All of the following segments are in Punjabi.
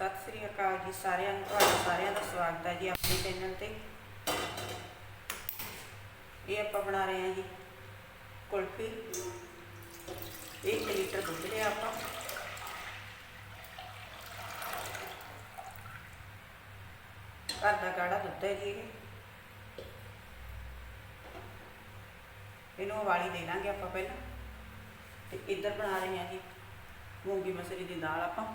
ਸਤਿ ਸ੍ਰੀ ਅਕਾਲ ਜੀ ਸਾਰਿਆਂ ਨੂੰ, ਤੁਹਾਡਾ ਸਾਰਿਆਂ ਦਾ ਸਵਾਗਤ ਹੈ ਜੀ ਆਪਣੇ ਚੈਨਲ ਤੇ। ਇਹ ਆਪਾਂ ਬਣਾ ਰਹੇ ਹਾਂ ਜੀ ਕੁਲਫੀ। 1 ਲੀਟਰ ਦੁੱਧ ਲਿਆ ਆਪਾਂ। ਘਰ ਦਾ ਗਾੜਾ ਦੁੱਧ ਹੈ ਜੀ ਇਹਨੂੰ ਉਬਾਲੀ ਦੇ ਲਾਂਗੇ ਆਪਾਂ ਪਹਿਲਾਂ। ਤੇ ਇੱਧਰ ਬਣਾ ਰਹੇ ਹਾਂ ਜੀ ਮੂੰਗੀ ਮਸਰੀ ਦੀ ਦਾਲ ਆਪਾਂ।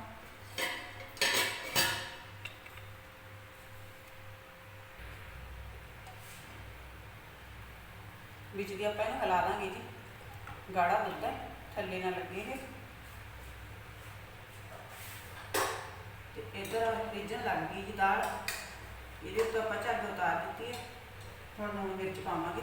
ਵਿੱਚ ਦੀ ਆਪਾਂ ਇਹਨੂੰ ਹਿਲਾ ਦਾਂਗੇ ਜੀ। ਗਾੜਾ ਦੁੱਧ ਥੱਲੇ ਨਾ ਲੱਗੇ ਇਹ। ਤੇ ਇਧਰ ਰਿੱਝਣ ਲੱਗ ਗਈ ਜੀ ਦਾਲ। ਇਹਦੇ ਉੱਤੇ ਆਪਾਂ ਝੱਗ ਉਤਾਰ ਦਿੱਤੀ ਹੈ। ਹੁਣ ਲੂਣ ਮਿਰਚ ਪਾਵਾਂਗੇ।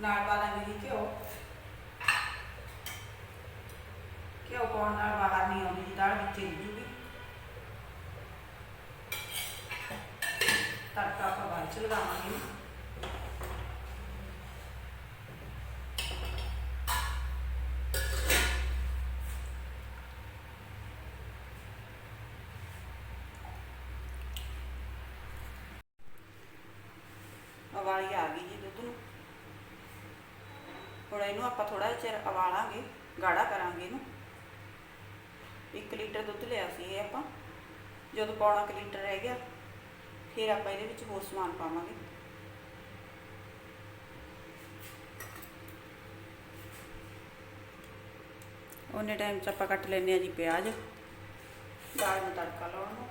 ਨਾਲ ਪਾ ਦਾਂਗੇ ਜੀ ਘਿਓ। ਘਿਓ ਪਾਉਣ ਨਾਲ ਬਾਹਰ ਨਹੀਂ ਆਉਂਦੀ ਜੀ ਦਾਲ ਵਿੱਚ ਹੀ ਜੂਗੀ। ਤੜਕਾ ਆਪਾਂ ਬਾਅਦ ਚ ਲਗਾਵਾਂਗੇ ਉਬਾਲੀ ਆ ਗਈ ਜੀ ਦੁੱਧ। ਨੂੰ ਹੁਣ ਇਹਨੂੰ ਆਪਾਂ ਥੋੜਾ ਜਿਹਾ ਚਿਰ ਉਬਾਲਾਂਗੇ ਗਾੜਾ ਕਰਾਂਗੇ ਇਹਨੂੰ। 1 ਲੀਟਰ ਦੁੱਧ ਲਿਆ ਸੀ ਇਹ ਆਪਾਂ, ਜਦੋਂ ਪੌਣਾ ਕੁ ਲੀਟਰ ਰਹਿ ਗਿਆ, ਫਿਰ ਆਪਾਂ ਇਹਦੇ ਵਿੱਚ ਹੋਰ ਸਮਾਨ ਪਾਵਾਂਗੇ। ਉਹਨੇ ਟਾਈਮ 'ਚ ਆਪਾਂ ਕੱਟ ਲੈਂਦੇ ਆ ਜੀ ਪਿਆਜ਼। ਦਾਲ ਨੂੰ ਤੜਕਾ ਲਾਉਣ ਨੂੰ।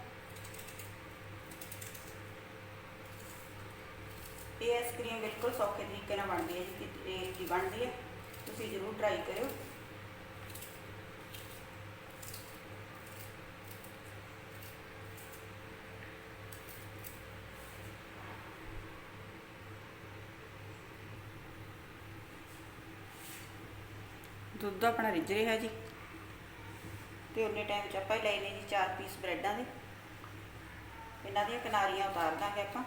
ਇਹ ਆਈਸਕ੍ਰੀਮ ਬਿਲਕੁਲ ਸੌਖੇ ਤਰੀਕੇ ਨਾਲ ਬਣਦੀ ਹੈ ਜੀ, ਕਿ ਇਹ ਕੀ ਬਣਦੀ ਹੈ। ਤੁਸੀਂ ਜ਼ਰੂਰ ਟਰਾਈ ਕਰਿਓ। ਦੁੱਧ ਆਪਣਾ ਰਿੱਝ ਰਿਹਾ ਜੀ। ਤੇ ਉਹਨੇ ਟਾਈਮ 'ਚ ਆਪਾਂ ਲਏ ਨੇ ਜੀ ਚਾਰ ਪੀਸ ਬ੍ਰੈਡਾਂ ਦੇ। ਇਹਨਾਂ ਦੀਆਂ ਕਿਨਾਰੀਆਂ ਉਤਾਰ ਦਾਂਗੇ ਆਪਾਂ।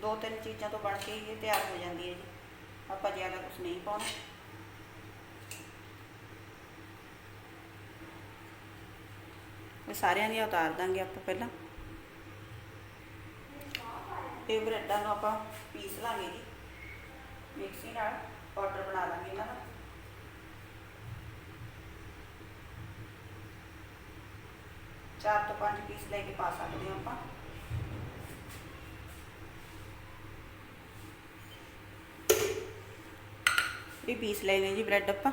ਦੋ ਤਿੰਨ ਚੀਜ਼ਾਂ ਤੋਂ ਬਣ ਕੇ ਇਹ ਤਿਆਰ ਹੋ ਜਾਂਦੀ ਹੈ ਜੀ। ਆਪਾਂ ਜ਼ਿਆਦਾ ਕੁਝ ਨਹੀਂ ਪਾਉਣਾ। ਇਹ ਸਾਰਿਆਂ ਦੀਆਂ ਉਤਾਰ ਦਾਂਗੇ ਆਪਾਂ ਪਹਿਲਾਂ। ਤੇ ਬ੍ਰੈਡਾਂ ਨੂੰ ਆਪਾਂ ਪੀਸ ਲਾਂਗੇ ਜੀ। ਮਿਕਸੀ ਨਾਲ ਪਾਊਡਰ ਬਣਾ ਲਾਂਗੇ ਇਹਨਾਂ ਦਾ। ਚਾਰ ਤੋਂ ਪੰਜ ਪੀਸ ਲੈ ਕੇ ਪਾ ਸਕਦੇ ਹਾਂ ਆਪਾਂ। ਇਹ ਪੀਸ ਲਏ ਜੀ ਬ੍ਰੈਡ ਆਪਾਂ।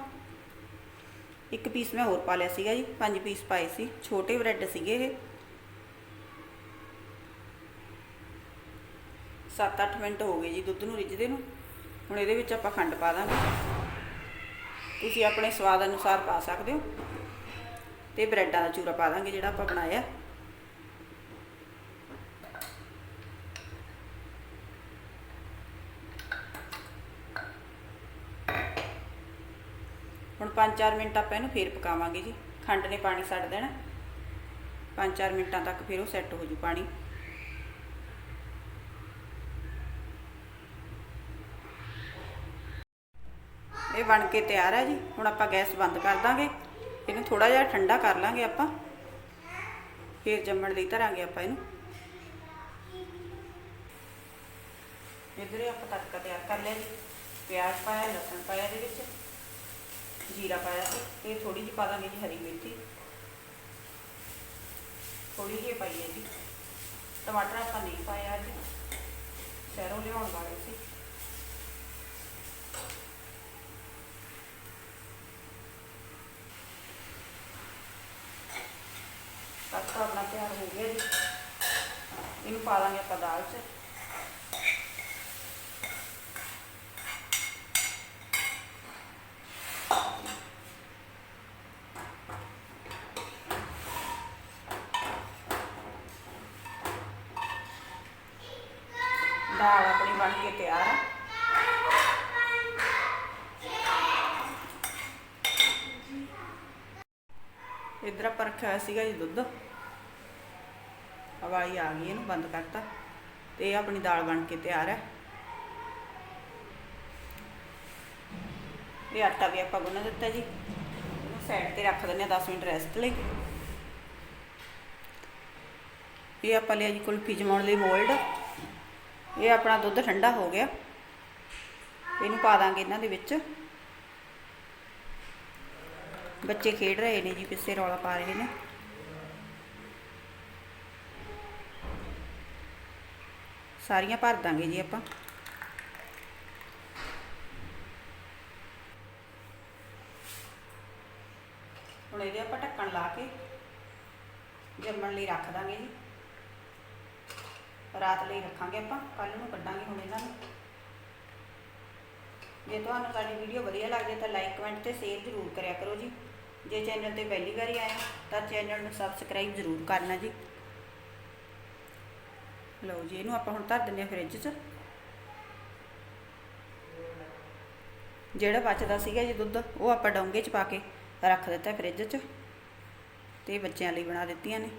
ਇੱਕ ਪੀਸ ਮੈਂ ਹੋਰ ਪਾ ਲਿਆ ਸੀਗਾ ਜੀ, ਪੰਜ ਪੀਸ ਪਾਏ ਸੀ, ਛੋਟੇ ਬ੍ਰੈਡ ਸੀਗੇ ਇਹ। 7-8 ਮਿੰਟ ਹੋ ਗਏ ਜੀ ਦੁੱਧ ਨੂੰ ਰਿੱਝਦੇ ਨੂੰ, ਹੁਣ ਇਹਦੇ ਵਿੱਚ ਆਪਾਂ ਖੰਡ ਪਾ ਦਾਂਗੇ। ਤੁਸੀਂ ਆਪਣੇ ਸਵਾਦ ਅਨੁਸਾਰ ਪਾ ਸਕਦੇ ਹੋ। ਤੇ ਬ੍ਰੈਡਾਂ ਦਾ ਚੂਰਾ ਪਾ ਦਾਂਗੇ ਜਿਹੜਾ ਆਪਾਂ ਬਣਾਇਆ ਹੁਣ 5-4 ਮਿੰਟ ਆਪਾਂ ਇਹਨੂੰ ਫੇਰ ਪਕਾਵਾਂਗੇ ਜੀ। ਖੰਡ ਨੇ ਪਾਣੀ ਛੱਡ ਦੇਣਾ। 5-4 ਮਿੰਟਾਂ ਤੱਕ ਫਿਰ ਉਹ ਸੈੱਟ ਹੋ ਜੂ ਪਾਣੀ। ਇਹ ਬਣ ਕੇ ਤਿਆਰ ਹੈ ਜੀ। ਹੁਣ ਆਪਾਂ ਗੈਸ ਬੰਦ ਕਰ ਦਾਂਗੇ। ਇਹਨੂੰ ਥੋੜਾ ਜਿਹਾ ਠੰਡਾ ਕਰ ਲਾਂਗੇ ਆਪਾਂ। ਫਿਰ ਜੰਮਣ ਲਈ ਧਰਾਂਗੇ ਆਪਾਂ ਇਹਨੂੰ। ਇਧਰੇ ਆਪਾਂ ਤੜਕਾ ਤਿਆਰ ਕਰ ਲਿਆ ਜੀ। ਪਿਆਜ਼ ਪਾਇਆ, ਲਸਣ ਪਾਇਆ ਇਹਦੇ ਵਿੱਚ। ਜੀਰਾ ਪਾਇਆ ਸੀ ਤੇ ਥੋੜੀ ਜਿਹੀ ਪਾ ਦਾਂਗੇ ਜੀ ਹਰੀ ਮਿਰਚੀ। ਥੋੜੀ ਜਿਹੀ ਪਾਈ ਹੈ ਜੀ। ਟਮਾਟਰ ਆਪਾਂ ਨਹੀਂ ਪਾਇਆ ਜੀ। ਸ਼ਹਿਰੋਂ ਲਿਆਉਣ ਵਾਲੇ ਸੀ। ਤੜਕਾ ਆਪਣਾ ਤਿਆਰ ਹੋ ਗਿਆ ਜੀ। ਇਹਨੂੰ ਪਾ ਦਾਂਗੇ ਆਪਾਂ ਦਾਲ 'ਚ। ਕੇ ਤਿਆਰ ਆ। ਇਧਰ ਆਪਾਂ ਸੀਗਾ ਜੀ ਦੁੱਧ। ਹਵਾਈ ਆ ਗਈ, ਇਹਨੂੰ ਬੰਦ ਕਰਤਾ। ਤੇ ਆਪਣੀ ਦਾਲ ਬਣ ਕੇ ਤਿਆਰ ਹੈ ਇਹ ਆਟਾ ਵੀ ਆਪਾਂ ਗੁੰਨ ਦਿੱਤਾ ਜੀ। ਇਹਨੂੰ ਸਾਈਡ ਤੇ ਰੱਖ ਦਿੰਨੇ ਆ 10 ਮਿੰਟ ਰੈਸਟ ਲਈ। ਇਹ ਆਪਾਂ ਲਿਆ ਜੀ ਕੁਲਫੀ ਜਮਾਉਣ ਲਈ ਮੋਲਡ ਇਹ ਆਪਣਾ ਦੁੱਧ ਠੰਡਾ ਹੋ ਗਿਆ। ਇਹਨੂੰ ਪਾ ਦਾਂਗੇ ਇਹਨਾਂ ਦੇ ਵਿੱਚ। ਬੱਚੇ ਖੇਡ ਰਹੇ ਨੇ ਜੀ ਪਿੱਛੇ ਰੌਲਾ ਪਾ ਰਹੇ ਨੇ। ਸਾਰੀਆਂ ਭਰ ਦਾਂਗੇ ਜੀ ਆਪਾਂ। ਹੁਣ ਇਹਦੇ ਆਪਾਂ ਢੱਕਣ ਲਾ ਕੇ ਜੰਮਣ ਲਈ ਰੱਖ ਦਾਂਗੇ ਜੀ। ਰਾਤ ਲਈ ਰੱਖਾਂਗੇ ਆਪਾਂ ਕੱਲ ਨੂੰ ਕੱਢਾਂਗੇ ਹੁਣ ਇਹਨਾਂ ਨੂੰ। ਜੇ ਤੁਹਾਨੂੰ ਸਾਡੀ ਵੀਡੀਓ ਵਧੀਆ ਲੱਗਦੀ ਹੈ ਤਾਂ ਲਾਈਕ ਕਮੈਂਟ ਤੇ ਸ਼ੇਅਰ ਜ਼ਰੂਰ ਕਰਿਆ ਕਰੋ ਜੀ। ਜੇ ਚੈਨਲ ਤੇ ਪਹਿਲੀ ਵਾਰੀ ਆਏ ਤਾਂ ਚੈਨਲ ਨੂੰ ਸਬਸਕ੍ਰਾਈਬ ਜ਼ਰੂਰ ਕਰਨਾ ਜੀ। ਲਓ ਜੀ, ਇਹਨੂੰ ਆਪਾਂ ਹੁਣ ਧਰ ਦਿੰਦੇ ਹਾਂ ਫ੍ਰਿਜ 'ਚ। ਜਿਹੜਾ ਬਚਦਾ ਸੀਗਾ ਜੀ ਦੁੱਧ, ਉਹ ਆਪਾਂ ਡੋਂਗੇ 'ਚ ਪਾ ਕੇ ਰੱਖ ਦਿੱਤਾ ਫ੍ਰਿਜ 'ਚ। ਤੇ ਬੱਚਿਆਂ ਲਈ ਬਣਾ ਦਿੱਤੀਆਂ ਨੇ।